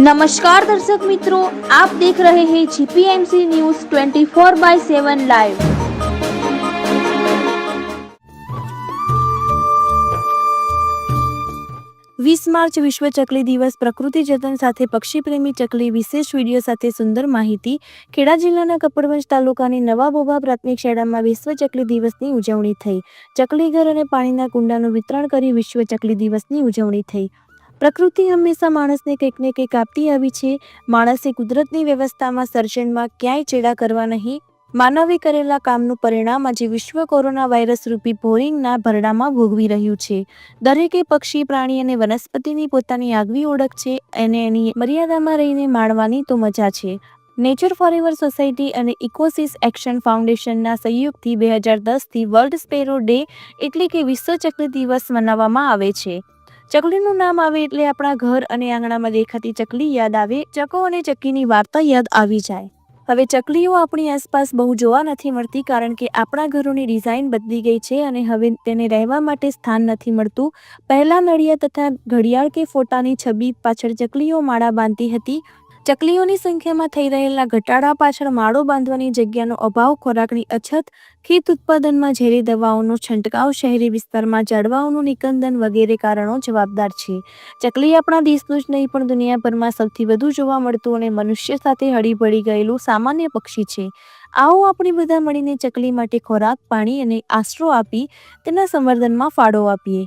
નમસ્કાર દર્શક મિત્રો આપ દેખ રહે હૈ જીપીએમસી ન્યૂઝ 24 બાય 7 લાઈવ વીસ માર્ચ વિશ્વ ચકલી દિવસ પ્રકૃતિ જતન સાથે પક્ષીપ્રેમી ચકલી વિશેષ વીડિયો સાથે સુંદર માહિતી. ખેડા જિલ્લાના કપડવંશ તાલુકાની નવા બોભા પ્રાથમિક શાળામાં વિશ્વ ચકલી દિવસની ઉજવણી થઈ. ચકલી ઘર અને પાણીના કુંડાનું વિતરણ કરી વિશ્વ ચકલી દિવસની ઉજવણી થઈ. પ્રકૃતિ હંમેશા માણસને કંઈક ને કંઈક આપતી આવી છે. માણસે કુદરતની વ્યવસ્થામાં સર્જનમાં ક્યાંય ચેડા કરવા નહીં. માનવે કરેલા કામનું પરિણામ આજે વિશ્વ કોરોના વાયરસ રૂપી બોરિંગના ભરડામાં ભોગવી રહ્યું છે. દરેકે પક્ષી, પ્રાણી અને વનસ્પતિની પોતાની આગવી ઓળખ છે અને એની મર્યાદામાં રહીને માણવાની તો મજા છે. નેચર ફોરેવર સોસાયટી અને ઇકોસિસ એક્શન ફાઉન્ડેશનના સહયોગથી બે હજાર દસથી વર્લ્ડ સ્પેરો ડે એટલે કે વિશ્વ ચકલી દિવસ મનાવવામાં આવે છે. ચકલીનું નામ આવે એટલે આપણા ઘર અને આંગણામાં દેખાતી ચકલી યાદ આવે, ચકો અને ચક્કીની વાર્તા યાદ આવી જાય. હવે ચકલીઓ આપણી આસપાસ બહુ જોવા નથી મળતી કારણ કે આપણા ઘરોની ડિઝાઇન બદલી ગઈ છે અને હવે તેને રહેવા માટે સ્થાન નથી મળતું. પહેલાં નળિયા તથા ઘડિયાળ કે ફોટાની છબી પાછળ ચકલીઓ માળા બાંધતી હતી. ચકલીઓની સંખ્યામાં થઈ રહેલા ઘટાડા પાછળ માળો બાંધવાની જગ્યાનો અભાવ, ખોરાકની અછત, ખેત ઉત્પાદનમાં ઝેરી દવાઓનો છંટકાવ, શહેરી વિસ્તારમાં ઝાડવાઓનું નિકંદન વગેરે કારણો જવાબદાર છે. ચકલી આપણા દેશનું જ નહીં, પણ દુનિયાભરમાં સૌથી વધુ જોવા મળતું અને મનુષ્ય સાથે હળીભળી ગયેલું સામાન્ય પક્ષી છે. આવો આપણે બધા મળીને ચકલી માટે ખોરાક, પાણી અને આશરો આપી તેના સંવર્ધનમાં ફાળો આપીએ.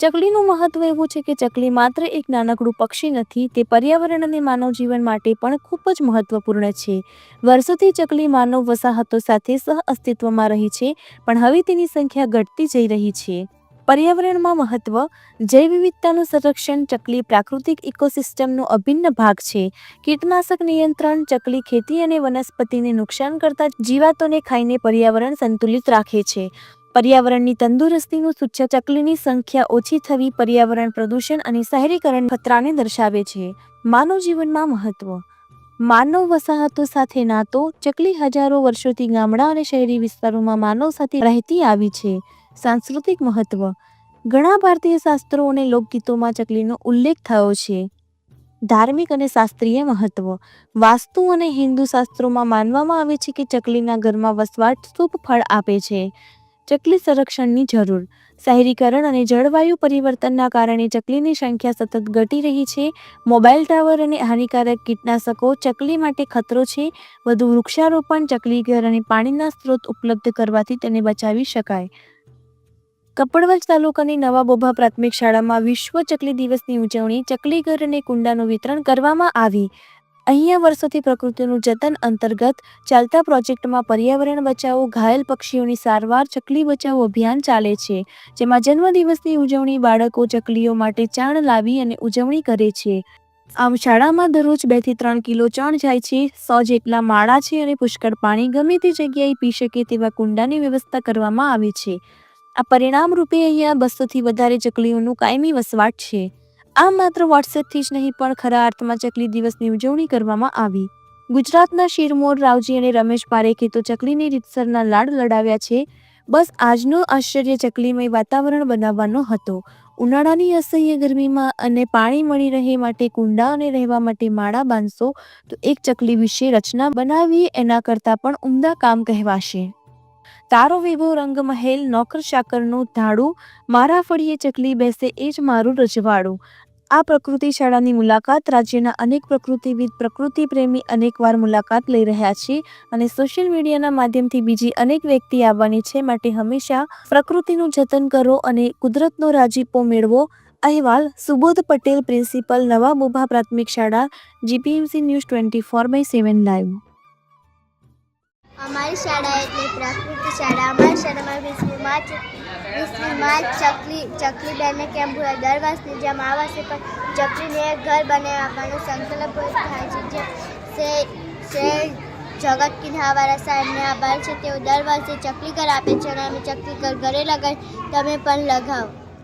ચકલીનું મહત્વ એવું છે કે ચકલી માત્ર એક નાનકડું પક્ષી નથી, તે પર્યાવરણ અને માનવ જીવન માટે પણ ખૂબ જ મહત્વપૂર્ણ છે. વર્ષોથી ચકલી માનવ વસાહતો સાથે સહ અસ્તિત્વમાં રહી છે, પણ હવે તેની સંખ્યા ઘટતી જઈ રહી છે. પર્યાવરણમાં મહત્વ, જૈવ વિવિધતાનું સંરક્ષણ ચકલી પ્રાકૃતિક ઇકોસિસ્ટમનો અભિન્ન ભાગ છે. કીટનાશક નિયંત્રણ ચકલી ખેતી અને વનસ્પતિને નુકસાન કરતા જીવાતોને ખાઈને પર્યાવરણ સંતુલિત રાખે છે. પર્યાવરણની તંદુરસ્તીનું સૂચક ચકલીની સંખ્યા ઓછી થવી પર્યાવરણ પ્રદૂષણ અને શહેરીકરણ ખતરાને દર્શાવે છે. માનવ જીવનમાં મહત્વ. માનવ વસાહતો સાથે નાતો ચકલી હજારો વર્ષોથી ગામડા અને શહેરી વિસ્તારોમાં માનવ સાથે રહેતી આવી છે. સાંસ્કૃતિક મહત્વ. ઘણા ભારતીય શાસ્ત્રો અને લોકગીતોમાં ચકલીનો ઉલ્લેખ થયો છે. ધાર્મિક અને શાસ્ત્રીય મહત્વ. વાસ્તુ અને હિન્દુ શાસ્ત્રોમાં માનવામાં આવે છે કે ચકલીના ઘરમાં વસવાટ શુભ ફળ આપે છે. ચકલી સંરક્ષણની જરૂર. શહેરીકરણ અને જળવાયુ પરિવર્તનના કારણે ચકલીની સંખ્યા સતત ઘટી રહી છે. મોબાઈલ ટાવર અને હાનિકારક કીટનાશકો ચકલી માટે ખતરો છે. વધુ વૃક્ષારોપણ ચકલી ઘર અને પાણીના સ્ત્રોત ઉપલબ્ધ કરવાથી તેને બચાવી શકાય. કપડવંજ તાલુકાની નવા બોભા પ્રાથમિક શાળામાં વિશ્વ ચકલી દિવસની ઉજવણી ચકલી ઘર અને કુંડાનું વિતરણ કરવામાં આવી. અહીંયા વર્ષોથી પ્રકૃતિનું જતન અંતર્ગત ચાલતા પ્રોજેક્ટમાં પર્યાવરણ બચાવો, ઘાયલ પક્ષીઓની સારવાર, ચકલી બચાવો અભિયાન ચાલે છે, જેમાં જન્મદિવસની ઉજવણી બાળકો ચકલીઓ માટે ચાણ લાવી અને ઉજવણી કરે છે. આમ શાળામાં દરરોજ બેથી ત્રણ કિલો ચણ જાય છે સો જેટલા માળા છે અને પુષ્કળ પાણી ગમે તે જગ્યાએ પી શકે તેવા કુંડાની વ્યવસ્થા કરવામાં આવી છે. આ પરિણામ રૂપે અહીંયા બસોથી વધારે ચકલીઓનું કાયમી વસવાટ છે. આ માત્ર વોટ્સએપથી જ નહીં, પણ ખરા અર્થમાં ચકલી દિવસની ઉજવણી કરવામાં આવી. ગુજરાતના શિરમોર, રાવજી અને રમેશ પારેખે તો ચકલીની રીતસરના લાડ લડાવ્યા છે. બસ આજનો આશ્ચર્ય ચકલીમય વાતાવરણ બનાવવાનો હતો. ઉનાળાની અસહ્ય ગરમીમાં અને પાણી મળી રહે માટે કુંડા અને રહેવા માટે માળા બાંધશો, તો એક ચકલી વિશે રચના બનાવી, એના કરતાં પણ ઉમદા કામ કહેવાશે. તારો વિભો રંગ મહેલ નોકર શાકરનું ધાડું, મારા ફળીએ ચકલી બેસે એ જ મારું રજવાડું. આ પ્રકૃતિ શાળાની મુલાકાત રાજ્યના અનેક પ્રકૃતિવિદ, પ્રકૃતિ પ્રેમી અનેકવાર મુલાકાત લઈ રહ્યા છે અને સોશિયલ મીડિયાના માધ્યમથી બીજી અનેક વ્યક્તિ આવવાની છે. માટે હંમેશા પ્રકૃતિનું જતન કરો અને કુદરતનો રાજીપો મેળવો. અહેવાલ, સુબોધ પટેલ, પ્રિન્સિપલ, નવા બોભા પ્રાથમિક શાળા GPMC news twenty four by seven live. અમારી શાળા એટલે પ્રકૃતિ શાળા. અમારી શાળામાં વીસમી માર્ચ ચકલી બેને કેમ હોય દર વર્ષની જેમ આ વર્ષે પણ ચકલીને ઘર બનાવી આપવાનો સંકલ્પ થાય છે, જે સે જગત કિનાવાળા સાહેબને આભાર છે. તેઓ દર વર્ષે ચકલી ઘર આપે છે અને અમે ચકલી ઘર ઘરે લગાવી તમે પણ લગાવો.